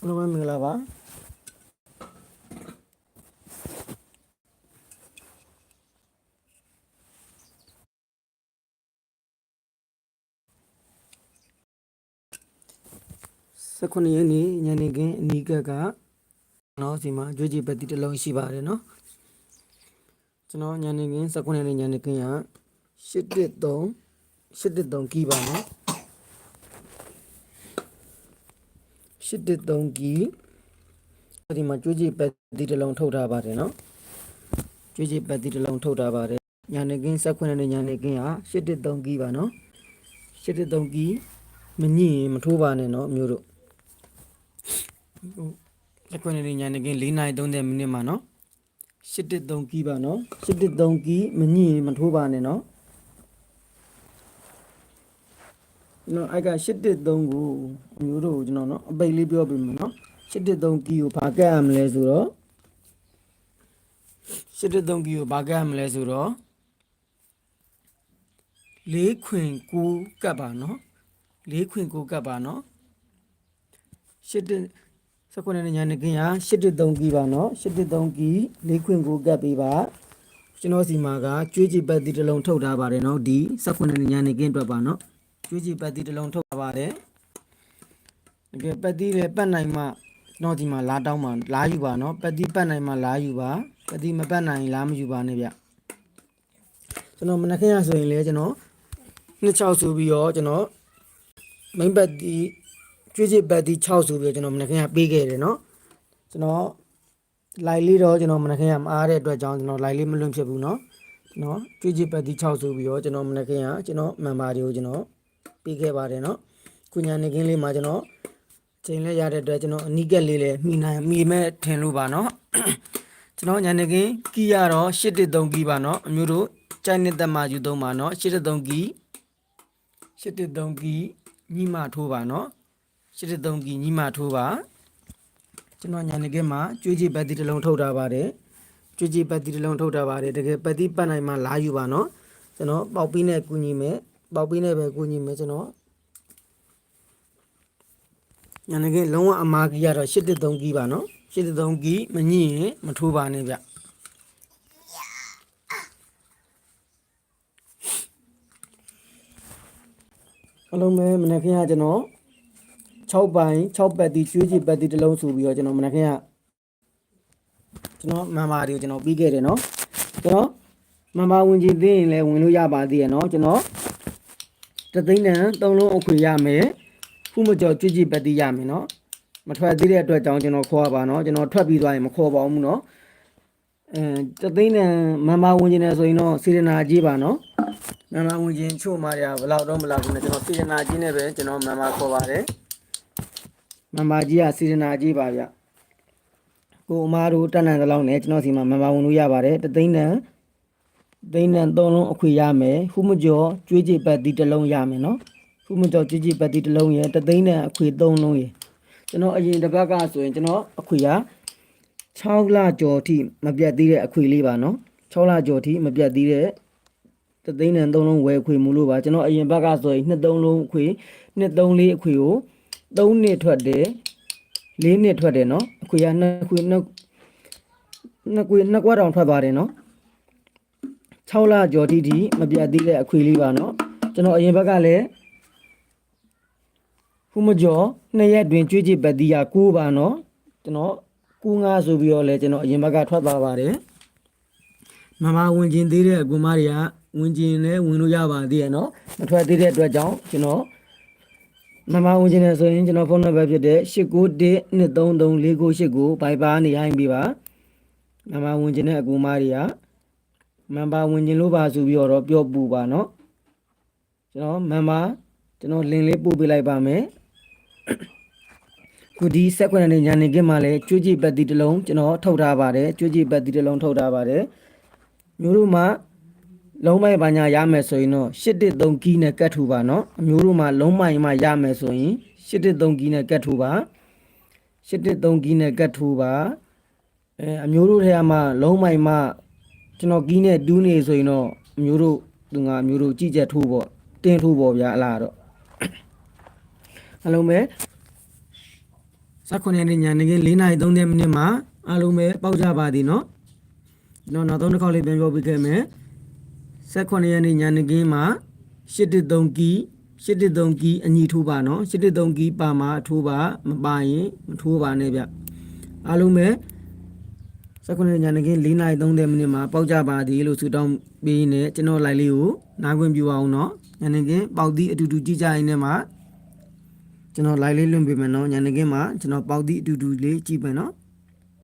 အားလုံးပဲမင်္ဂလာပါစက္ခုနှစ်ရက်နေ့ညနေခင်းအနီးကပ်ကကျွန်တော်စီမှာကြွေးကြည်ပတ်တိတစ်လုံးရှိပါတယ်နော်ကျွန်တော်ညနေခင်းစက္ခုနှစ်ရက်နေ့ညနေခင်းက813 813ကီးပါနော် 813ကီးဒီမှာကြွေးကြည်ပတ်တိတစ်လုံးထုတ်ထားပါတယ်နော်ကြွေးကြည်ပတ်တိတစ်လုံးထုတ်ထားပါတယ်ညနေခင်းစက္ခုနှစ်ရက်နေ့ညနေခင်းက813ကီးပါနော်813ကီးမညင်ရင်မထိုးပါနဲ့နော်အမျိုးတို့လက်ခွင့်နေညနေခင်း4:30မိနစ်မှာနော်813ကီးပါနော်813ကီးမညင်မထိုးပါနဲ့နော် ကျွန်တော်အိုက်က813ကိုအမျိုးတို့ကိုကျွန်တော်နော်အပိတ်လေးပြောပြမယ်နော်813ကီးကိုဘာကတ်ရမလဲဆိုတော့813ကီးကိုဘာကတ်ရမလဲဆိုတော့၄ခွင်ကိုကတ်ပါနော်၄ခွင်ကိုကတ်ပါနော်8စကွနဲ့ညာနေကင်းရ813ကီပါနော်813ကီလေးခွင်ကိုကပ်ပေးပါကျွန်တော်စီမှာကကျွေးကြည်ပတ်တီတစ်လုံးထုတ်ထားပါတယ်နော်ဒီစကွနဲ့ညာနေကင်းအတွက်ပါနော် ကျွေးကြည်ပတ်တီတစ်လုံးထုတ်ထားပါတယ်တကယ်ပတ်တီလည်းပတ်နိုင်မှကျွန်တော်ဒီမှာလာတောင်းမှလာယူပါနော်ပတ်တီပတ်နိုင်မှလာယူပါပတ်တီမပတ်နိုင်ရင်လာမယူပါနဲ့ဗျကျွန်တော်မနက်ခင်းရဆိုရင်လည်းကျွန်တော်26ဆိုပြီးတော့ကျွန်တော် မိန်ပတ်တီကျွေးချစ်ပတ်တီ6ဆိုပြီးတော့ကျွန်တော်မနက်ခင်းကပေးခဲ့တယ်เนาะကျွန်တော်လိုက်လေးတော့ကျွန်တော်မနက်ခင်းကမအားတဲ့အတွက်ကြောင့်ကျွန်တော်လိုက်လေးမလွန့်ဖြစ်ဘူးเนาะကျွန်တော်ကျွေးချစ်ပတ်တီ6ဆိုပြီးတော့ကျွန်တော်မနက်ခင်းကကျွန်တော်မန်ပါတွေကိုကျွန်တော် ပေးခဲ့ပါတယ်เนาะခုညာနေခင်းလေးမှာကျွန်တော်ချိန်လဲရတဲ့အတွက်ကျွန်တော်အနီးကက်လေးလည်းမိနိုင်မိမဲ့ထင်လို့ပါเนาะကျွန်တော်ညာနေခင်းကီးရတော့813ကီးပါเนาะအမျိုးတို့ကြိုက်နေတဲ့မှာယူသုံးပါเนาะ813ကီး813ကီးညီမထိုးပါเนาะ83ကီညီမထိုးပါကျွန်တော်ညာနေကဲမှာကျွေးကြည်ပတ်တီတစ်လုံးထုတ်ထားပါတယ်ကျွေးကြည်ပတ်တီတစ်လုံးထုတ်ထားပါတယ်တကယ်ပတ်တီပတ်နိုင်မှလာယူပါเนาะကျွန်တော်ပေါက်ပြီးနဲ့ကူညီမယ် ပေါက်ပြီးနဲ့ပဲကူညီမယ်ကျွန်တော်ညနေခင်းလုံးဝအမာကြီးကတော့83ကီးပါနော်83ကီးမညှိရင်မထိုးပါနဲ့ဗျအလုံးပဲမနေ့ကကျွန်တော်6ပိုင်6ပတ်တီကျွေးကြည့်ပတ်တီတစ်လုံးဆိုပြီးတော့ကျွန်တော်မနေ့ကကျွန်တော်မန်မာတွေကိုကျွန်တော်ပြီးခဲ့တယ်နော်ကျွန်တော်မန်မာဝင်ကြည့်သိရင်လည်းဝင်လို့ရပါသေးရနော်ကျွန်တော် တသိန်းတန်3လုံးအခွေရမယ်ခုမကြော်ကျွေးကြည်ပတ်တီရမယ်နော်မထွက်သေးတဲ့အတွက်ကြောင့်ကျွန်တော်ခေါ်ပါနော်ကျွန်တော်ထွက်ပြီးသွားရင်မခေါ်ပါဘူးနော်အဲတသိန်းတန်မန်မာဝင်ကြည်နေဆိုရင်တော့စေရနာကြီးပါနော်မန်မာဝင်ကြည်ချို့မာရဘလောက်တော့မလောက်ဘူးနဲ့ကျွန်တော်စေရနာကြီးနဲ့ပဲကျွန်တော်မန်မာခေါ်ပါတယ်မမကြီးကစီရနာကြီးပါဗျကိုအမားတို့တက်နိုင်တဲ့လောက်နဲ့ကျွန်တော်စီမှာမမဝင်လို့ရပါတယ်တသိန်းတန် သိန်းတန်သုံးလုံးအခွေရမယ်ဖူးမကျော်ကျွေးကြည်ပတ်တီတစ်လုံးရမယ်နော်ဖူးမကျော်ကျွေးကြည်ပတ်တီတစ်လုံးရယ်တသိန်းတန်အခွေသုံးလုံးရယ်ကျွန်တော်အရင်တစ်ပတ်ကဆိုရင်ကျွန်တော်အခွေက6လကျော်ထိမပြတ်သေးတဲ့အခွေလေးပါနော်6လကျော်ထိမပြတ်သေးတဲ့တသိန်းတန်သုံးလုံးဝယ်ခွေမူလို့ပါကျွန်တော်အရင်ဘက်ကဆိုရင်နှစ်သုံးလုံးအခွေနှစ်သုံးလေးအခွေကို3နှစ်ထွက်တယ်4နှစ်ထွက်တယ်နော်အခွေကနှစ်ခွေနှစ်နှစ်ခွေနှစ်ကွာတောင်ထွက်သွားတယ်နော် 6လကျော်တိတိမပြတ်သေးတဲ့အခွေလေးပါနော်ကျွန်တော်အရင်ဘက်ကလည်းဖူးမကျော်နှစ်ရက်တွင်ကြွေးကြည့်ပတ်တီးရ9ပါနော်ကျွန်တော်95ဆိုပြီးတော့လဲကျွန်တော်အရင်ဘက်ကထွက်သွားပါတယ်မမဝင်ကျင်သေးတဲ့အကူမတွေကဝင်ကျင်လဲဝင်လို့ရပါသေးရဲ့နော်မထွက်သေးတဲ့အတွက်ကြောင့်ကျွန်တော်မမဝင်ခြင်းနဲ့ဆိုရင်ကျွန်တော်ဖုန်းနံပါတ်ဖြစ်တဲ့8912334989ဘိုင်ပါနေရိုင်းပြီးပါမမဝင်ခြင်းနဲ့အကူမတွေက မန်ပါဝင်ခြင်းလို့ပါဆိုပြီးတော့ပြောပူပါเนาะကျွန်တော်မန်ပါကျွန်တော်လင်လေးပို့ပေးလိုက်ပါမယ်ခုဒီဆက်ခွင့်နဲ့ညာနေကင်းမှာလဲကျွေးကြည့်ပတ်တီတစ်လုံးကျွန်တော်ထုတ်ထားပါတယ်ကျွေးကြည့်ပတ်တီတစ်လုံးထုတ်ထားပါတယ်မျိုးတို့မှာ လုံးမိုက်ပါညာရမယ်ဆိုရင်တော့813ကီးနဲ့ကတ်ထူပါเนาะအမျိုးတို့မှာလုံးမိုက်မှရမယ်ဆိုရင်813ကီးနဲ့ကတ်ထူပါ813ကီးနဲ့ကတ်ထူပါအဲအမျိုးတို့ထဲမှာလုံးမိုက်မှ ကျွန်တော်ကီးနဲ့တူးနေဆိုရင်တော့အမျိုးတို့သူငါအမျိုးတို့ကြည့်ချက်ထိုးပေါ့တင်းထိုးပေါ့ဗျာအလားတော့အလုံးပဲ18ရက်နေ့ညနေခင်း4:30မိနစ်မှာအားလုံးပဲပေါက်ကြပါသည်နော်ကျွန်တော်နောက်သုံးတစ်ခေါက်လေးပြန်ပြောပြခဲ့မယ်18ရက်နေ့ညနေခင်းမှာ813ကီ813ကီအညီထိုးပါနော်813ကီပါမှာအထိုးပါမပါရင်မထိုးပါနဲ့ဗျအားလုံးပဲ 19ရက်ညနေခင်း4:30မိနစ်မှာပေါက်ကြပါသည်လို့ဆုတောင်းပေးနေကျွန်တော် live လေးကိုနားခွင့်ပြုအောင်နော်ညနေခင်းပေါက်သီးအတူတူကြည့်ကြရင်းနဲ့မှာကျွန်တော် live လေးလွှင့်ပေးမယ်နော်ညနေခင်းမှာကျွန်တော်ပေါက်သီးအတူတူလေးကြည့်မယ်နော်